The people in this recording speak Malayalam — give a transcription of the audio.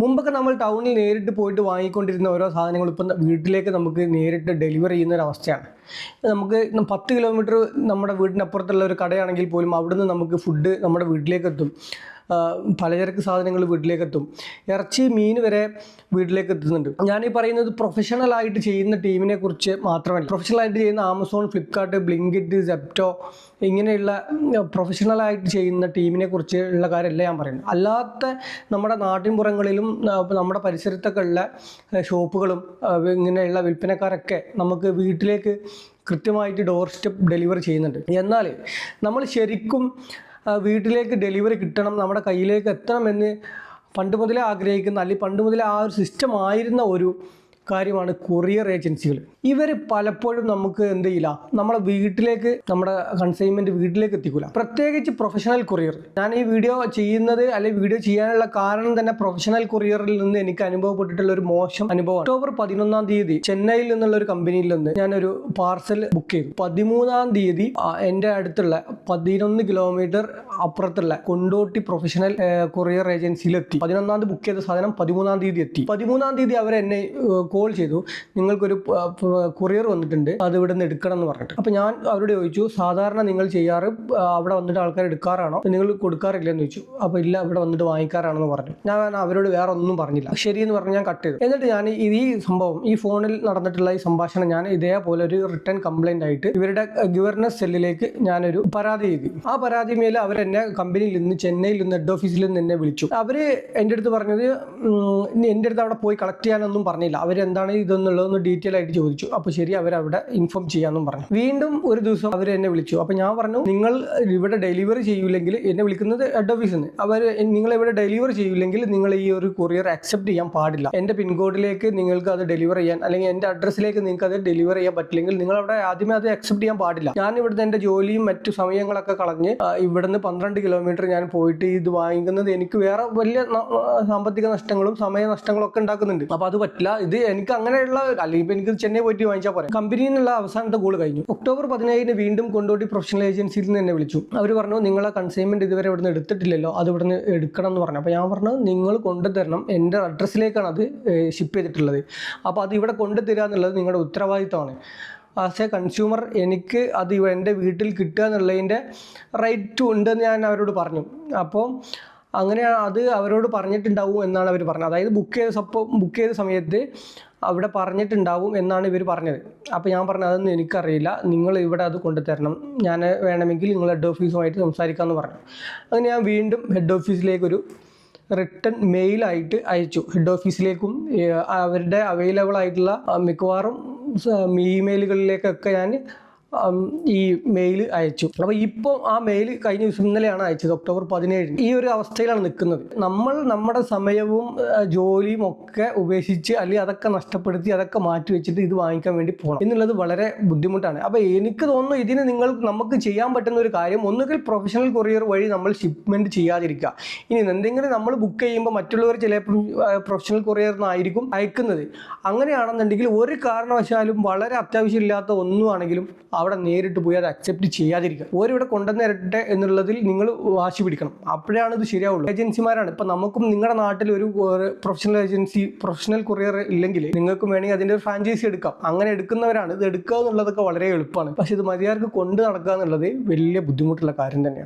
മുമ്പൊക്കെ നമ്മൾ ടൗണിൽ നേരിട്ട് പോയിട്ട് വാങ്ങിക്കൊണ്ടിരുന്ന ഓരോ സാധനങ്ങളും ഇപ്പം വീട്ടിലേക്ക് നമുക്ക് നേരിട്ട് ഡെലിവറി ചെയ്യുന്ന ഒരു അവസ്ഥയാണ്. നമുക്ക് പത്ത് കിലോമീറ്റർ നമ്മുടെ വീടിനപ്പുറത്തുള്ള ഒരു കടയാണെങ്കിൽ പോലും അവിടുന്ന് നമുക്ക് ഫുഡ് നമ്മുടെ വീട്ടിലേക്ക് എത്തും. പലചരക്ക് സാധനങ്ങൾ വീട്ടിലേക്ക് എത്തും ഇറച്ചി മീൻ വരെ വീട്ടിലേക്ക് എത്തുന്നുണ്ട് ഞാൻ ഈ പറയുന്നത് പ്രൊഫഷണൽ ആയിട്ട് ചെയ്യുന്ന ടീമിനെ കുറിച്ച് മാത്രമല്ല. പ്രൊഫഷണൽ ആയിട്ട് ചെയ്യുന്ന ആമസോൺ ഫ്ലിപ്കാർട്ട് ബ്ലിങ്കിറ്റ് സെപ്റ്റോ ഇങ്ങനെയുള്ള പ്രൊഫഷണൽ ആയിട്ട് ചെയ്യുന്ന ടീമിനെ കുറിച്ച് ഉള്ള കാര്യമല്ല ഞാൻ പറയുന്നത്. അല്ലാത്ത നമ്മുടെ നാട്ടിൻപുറങ്ങളിലും നമ്മുടെ പരിസരത്തൊക്കെ ഉള്ള ഷോപ്പുകളും ഇങ്ങനെയുള്ള വിൽപ്പനക്കാരൊക്കെ നമുക്ക് വീട്ടിലേക്ക് കൃത്യമായിട്ട് ഡോർ സ്റ്റെപ്പ് ഡെലിവറി ചെയ്യുന്നുണ്ട്. എന്നാൽ നമ്മൾ ശരിക്കും വീട്ടിലേക്ക് ഡെലിവറി കിട്ടണം നമ്മുടെ കയ്യിലേക്ക് എത്തണമെന്ന് പണ്ട് മുതലേ ആഗ്രഹിക്കുന്ന അല്ലെങ്കിൽ പണ്ട് മുതലേ ആ ഒരു സിസ്റ്റം ആയിരുന്ന ഒരു കാര്യമാണ് കൊറിയർ ഏജൻസികൾ ഇവർ പലപ്പോഴും നമുക്ക് എന്ത് ചെയ്യില്ല നമ്മുടെ വീട്ടിലേക്ക് നമ്മുടെ കൺസൈൻമെന്റ് വീട്ടിലേക്ക് എത്തിക്കില്ല പ്രത്യേകിച്ച് പ്രൊഫഷണൽ കൊറിയർ ഞാൻ ഈ വീഡിയോ ചെയ്യുന്നത് അല്ലെങ്കിൽ വീഡിയോ ചെയ്യാനുള്ള കാരണം തന്നെ പ്രൊഫഷണൽ കൊറിയറിൽ നിന്ന് എനിക്ക് അനുഭവപ്പെട്ടിട്ടുള്ള ഒരു മോശം അനുഭവം ഒക്ടോബർ പതിനൊന്നാം തീയതി ചെന്നൈയിൽ നിന്നുള്ള ഒരു കമ്പനിയിൽ നിന്ന് ഞാനൊരു പാർസൽ ബുക്ക് ചെയ്തു. പതിമൂന്നാം തീയതി എന്റെ അടുത്തുള്ള പതിനൊന്ന് കിലോമീറ്റർ അപ്പുറത്തുള്ള കൊണ്ടോട്ടി പ്രൊഫഷണൽ കൊറിയർ ഏജൻസിയിൽ എത്തി. പതിനൊന്നാം തീയതി ബുക്ക് ചെയ്ത സാധനം പതിമൂന്നാം തീയതി എത്തി. പതിമൂന്നാം തീയതി അവർ എന്നെ കോൾ ചെയ്തു. നിങ്ങൾക്കൊരു കൊറിയർ വന്നിട്ടുണ്ട്. അത് ഇവിടെ നിന്ന് എടുക്കണം എന്ന് പറഞ്ഞിട്ട്. അപ്പോൾ ഞാൻ അവരോട് ചോദിച്ചു സാധാരണ നിങ്ങൾ ചെയ്യാറ് അവിടെ വന്നിട്ട് ആൾക്കാർ എടുക്കാറാണോ? നിങ്ങൾ കൊടുക്കാറില്ല എന്ന് ചോദിച്ചു. അപ്പോൾ ഇല്ല ഇവിടെ വന്നിട്ട് വാങ്ങിക്കാറാണെന്ന് പറഞ്ഞു. ഞാൻ അവരോട് വേറെ ഒന്നും പറഞ്ഞില്ല. ശരി എന്ന് പറഞ്ഞ് ഞാൻ കട്ട് ചെയ്തു. എന്നിട്ട് ഞാൻ ഈ സംഭവം ഈ ഫോണിൽ നടന്നിട്ടുള്ള ഈ സംഭാഷണം ഞാൻ ഇതേപോലെ ഒരു റിട്ടേൺ കംപ്ലൈന്റ് ആയിട്ട് ഇവരുടെ ഗവർണർ സെല്ലിലേക്ക് ഞാനൊരു പരാതി എഴുതി. ആ പരാതി മേൽ അവരെന്നെ കമ്പനിയിൽ നിന്ന് ചെന്നൈയിൽ നിന്ന് ഹെഡ് ഓഫീസിൽ നിന്ന് എന്നെ വിളിച്ചു. അവർ എന്റെ അടുത്ത് പറഞ്ഞത് എന്റെ അടുത്ത് അവിടെ പോയി കളക്ട് ചെയ്യാനൊന്നും പറഞ്ഞില്ല. അവരെന്താണ് ഇതെന്നുള്ളതൊന്ന് ഡീറ്റെയിൽ ആയിട്ട് ചോദിച്ചു. അപ്പോൾ ശരി അവരവിടെ ഇൻഫോം ചെയ്യാമെന്നും പറഞ്ഞു. വീണ്ടും ഒരു ദിവസം അവർ എന്നെ വിളിച്ചു. അപ്പോൾ ഞാൻ പറഞ്ഞു നിങ്ങൾ ഇവിടെ ഡെലിവറി ചെയ്യില്ലെങ്കിൽ എന്നെ വിളിക്കുന്നത് ഹെഡ് ഓഫീസിൽ നിന്ന് അവർ നിങ്ങൾ ഇവിടെ ഡെലിവറി ചെയ്യില്ലെങ്കിൽ നിങ്ങൾ ഈ ഒരു കൊറിയർ അക്സെപ്റ്റ് ചെയ്യാൻ പാടില്ല. എന്റെ പിൻകോഡിലേക്ക് നിങ്ങൾക്ക് അത് ഡെലിവർ ചെയ്യാൻ അല്ലെങ്കിൽ എന്റെ അഡ്രസ്സിലേക്ക് നിങ്ങൾക്ക് അത് ഡെലിവർ ചെയ്യാൻ പറ്റില്ലെങ്കിൽ നിങ്ങൾ അവിടെ ആദ്യമേ അത് അക്സെപ്റ്റ് ചെയ്യാൻ പാടില്ല. ഞാൻ ഇവിടുന്ന് എന്റെ ജോലിയും മറ്റു സമയങ്ങളൊക്കെ കളഞ്ഞ് ഇവിടുന്ന് പന്ത്രണ്ട് കിലോമീറ്റർ ഞാൻ പോയിട്ട് ഇത് വാങ്ങിക്കുന്നത് എനിക്ക് വേറെ വലിയ സാമ്പത്തിക നഷ്ടങ്ങളും സമയ നഷ്ടങ്ങളും ഒക്കെ ഉണ്ടാക്കുന്നുണ്ട്. അപ്പോൾ അത് പറ്റില്ല. ഇത് എനിക്ക് അങ്ങനെയുള്ള അല്ലെങ്കിൽ ഇപ്പൊ എനിക്ക് ചെന്നൈ പോയിട്ട് വാങ്ങിച്ചാൽ പറയാം കമ്പനിയിൽ നിന്നുള്ള അവസാനത്തെ ഗോൾ കഴിഞ്ഞു. ഒക്ടോബർ പതിനേഴിന് വീണ്ടും കൊണ്ടോട്ടി പ്രൊഫഷണൽ ഏജൻസിയിൽ നിന്ന് എന്നെ വിളിച്ചു. അവർ പറഞ്ഞു നിങ്ങളെ കൺസൈൻമെന്റ് ഇതുവരെ ഇവിടുന്ന് എടുത്തിട്ടില്ലല്ലോ. അത് ഇവിടുന്ന് എടുക്കണം എന്ന് പറഞ്ഞു. അപ്പോൾ ഞാൻ പറഞ്ഞു നിങ്ങൾ കൊണ്ടുതരണം. എന്റെ അഡ്രസ്സിലേക്കാണ് അത് ഷിപ്പ് ചെയ്തിട്ടുള്ളത്. അപ്പോൾ അത് ഇവിടെ കൊണ്ടുതരിക എന്നുള്ളത് നിങ്ങളുടെ ഉത്തരവാദിത്തമാണ്. ആസ് എ കൺസ്യൂമർ എനിക്ക് അത് എന്റെ വീട്ടിൽ കിട്ടുക എന്നുള്ളതിന്റെ റൈറ്റ് ഉണ്ടെന്ന് ഞാൻ അവരോട് പറഞ്ഞു. അപ്പോൾ അങ്ങനെ അത് അവരോട് പറഞ്ഞിട്ടുണ്ടാവും എന്നാണ് അവർ പറഞ്ഞത്. അതായത് ബുക്ക് ചെയ്ത സപ്പം ബുക്ക് ചെയ്ത സമയത്ത് അവിടെ പറഞ്ഞിട്ടുണ്ടാവും എന്നാണ് ഇവർ പറഞ്ഞത്. അപ്പോൾ ഞാൻ പറഞ്ഞു അതൊന്നും എനിക്കറിയില്ല. നിങ്ങൾ ഇവിടെ അത് കൊണ്ടുതരണം. ഞാൻ വേണമെങ്കിൽ നിങ്ങൾ ഹെഡ് ഓഫീസുമായിട്ട് സംസാരിക്കാമെന്ന് പറഞ്ഞു. അങ്ങനെ ഞാൻ വീണ്ടും ഹെഡ് ഓഫീസിലേക്കൊരു റിട്ടേൺ മെയിലായിട്ട് അയച്ചു. ഹെഡ് ഓഫീസിലേക്കും അവരുടെ അവൈലബിൾ ആയിട്ടുള്ള മിക്കവാറും ഇമെയിലുകളിലേക്കൊക്കെ ഞാൻ ഈ മെയിൽ അയച്ചു. അപ്പോൾ ഇപ്പോൾ ആ മെയിൽ കഴിഞ്ഞ ദിവസം ഇന്നലെയാണ് അയച്ചത് ഒക്ടോബർ പതിനേഴിന്. ഈ ഒരു അവസ്ഥയിലാണ് നിൽക്കുന്നത്. നമ്മൾ നമ്മുടെ സമയവും ജോലിയും ഒക്കെ ഉപേക്ഷിച്ച് അല്ലെങ്കിൽ അതൊക്കെ നഷ്ടപ്പെടുത്തി അതൊക്കെ മാറ്റി വെച്ചിട്ട് ഇത് വാങ്ങിക്കാൻ വേണ്ടി പോകണം എന്നുള്ളത് വളരെ ബുദ്ധിമുട്ടാണ്. അപ്പോൾ എനിക്ക് തോന്നുന്നു ഇതിന് നിങ്ങൾ നമുക്ക് ചെയ്യാൻ പറ്റുന്ന ഒരു കാര്യം ഒന്നുകിൽ പ്രൊഫഷണൽ കൊറിയർ വഴി നമ്മൾ ഷിപ്മെന്റ് ചെയ്യാതിരിക്കുക. ഇനി എന്തെങ്കിലും നമ്മൾ ബുക്ക് ചെയ്യുമ്പോൾ മറ്റുള്ളവർ ചിലപ്പോൾ പ്രൊഫഷണൽ കൊറിയർ നിന്നായിരിക്കും അയക്കുന്നത്. അങ്ങനെയാണെന്നുണ്ടെങ്കിൽ ഒരു കാരണവശാലും വളരെ അത്യാവശ്യമില്ലാത്ത ഒന്നുമാണെങ്കിലും അവിടെ നേരിട്ട് പോയി അത് അക്സെപ്റ്റ് ചെയ്യാതിരിക്കുക. ഓരിവിടെ കൊണ്ടുവന്ന് തരട്ടെ എന്നുള്ളതിൽ നിങ്ങൾ വാശി പിടിക്കണം. അപ്പോഴാണ് ഇത് ശരിയാവുള്ളൂ. ഏജൻസിമാരാണ്. ഇപ്പം നമുക്കും നിങ്ങളുടെ നാട്ടിൽ ഒരു പ്രൊഫഷണൽ ഏജൻസി പ്രൊഫഷണൽ കൊറിയർ ഇല്ലെങ്കിൽ നിങ്ങൾക്കും വേണമെങ്കിൽ അതിന്റെ ഒരു ഫ്രാഞ്ചൈസി എടുക്കാം. അങ്ങനെ എടുക്കുന്നവരാണ്. ഇത് എടുക്കുക എന്നുള്ളതൊക്കെ വളരെ എളുപ്പമാണ്. പക്ഷെ ഇത് മതിയാർക്ക് കൊണ്ട് നടക്കുക എന്നുള്ളത് വലിയ ബുദ്ധിമുട്ടുള്ള കാര്യം തന്നെയാണ്.